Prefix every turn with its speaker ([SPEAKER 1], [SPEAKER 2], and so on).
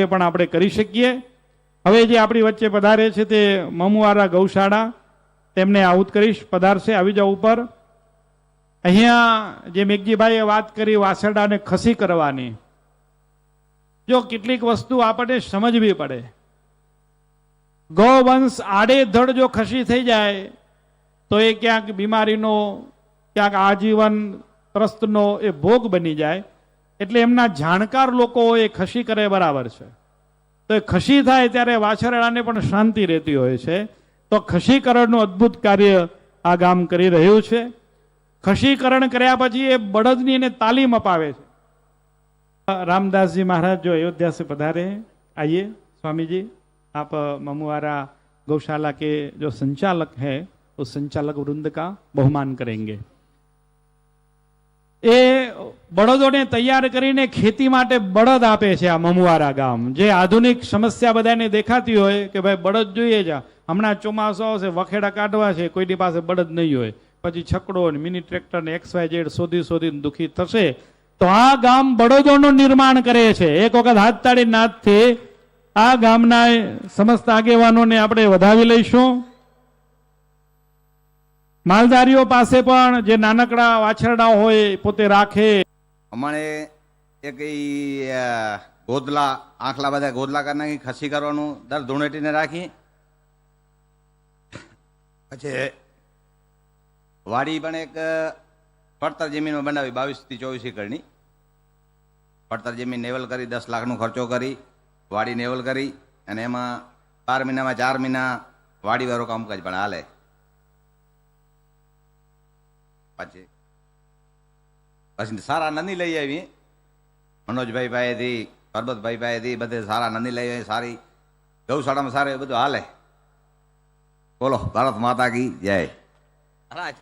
[SPEAKER 1] એ પણ આપણે કરી શકીએ. હવે જે આપણી વચ્ચે પધારે છે તે મમુઆરા ગૌશાળા. તેમને આહુત કરીશ, પધારશે, આવી જાવ ઉપર. અહીંયા જે મેઘજીભાઈએ વાત કરી વાસરડાને ખસી કરવાની. જો કેટલીક વસ્તુ આપણને સમજવી પડે. ગૌવંશ આડેધડ જો ખસી થઈ જાય, તો એ ક્યાંક બીમારીનો, ક્યાંક આજીવન ત્રસ્તનો એ ભોગ બની જાય. એટલે એમના જાણકાર લોકો એ ખસી કરે બરાબર છે તો એ ખસી થાય ત્યારે વાછરડાને પણ શાંતિ રહેતી હોય છે તો ખસીકરણનું અદ્ભુત કાર્ય આ ગામ કરી રહ્યું છે ખસીકરણ કર્યા પછી એ બળદની એને તાલીમ અપાવે છે रामदास जी महाराज जो अयोध्या से पधारे हैं आइए स्वामी जी आप अ, ममुआरा गौशाला के जो संचालक हैं उस संचालक वृंद का बहुमान करेंगे એ બળદોને તૈયાર કરીને ખેતી માટે બળદ આપે છે આ મમુવારા ગામ. જે આધુનિક સમસ્યા બધાને દેખાતી હોય કે ભાઈ બળદ જોઈએ છે. હમણાં ચોમાસો આવશે, વખેડા કાઢવા છે, કોઈની પાસે બળદ નહીં હોય. પછી છકડો મિની ટ્રેક્ટર ને એક્સ વાય જેડ શોધી શોધીને દુઃખી થશે. તો આ ગામ બળદોનું નિર્માણ કરે છે. એક વખત હાથ તાળી નાથથી આ ગામના સમસ્ત આગેવાનોને આપણે વધાવી લઈશું. માલધારીઓ પાસે પણ જે નાનકડા વાછરડા હોય પોતે રાખે.
[SPEAKER 2] અમારે એક ગોદલા, આંખલા બધા ગોદલા કરી નાખી, ખસી કરવાનું, દર ધૂણેટીને રાખી. પછી વાડી પણ એક પડતર જમીનમાં બનાવી બાવીસથી ચોવીસ એકરની. પડતર જમીન નેવલ કરી, દસ લાખનો ખર્ચો કરી, વાડી નેવલ કરી, અને એમાં બાર મહિનામાં ચાર મહિના વાડીવાળો કામકાજ પણ હાલે. પછી પછી સારા નંદી લઈ આવી. મનોજભાઈ પાસેથી પરબતભાઈ પાસેથી બધે સારા નંદી લઈ આવી, સારી. ગૌશાળામાં સારું બધું હાલે. બોલો, ભારત માતા કી જય. રાજ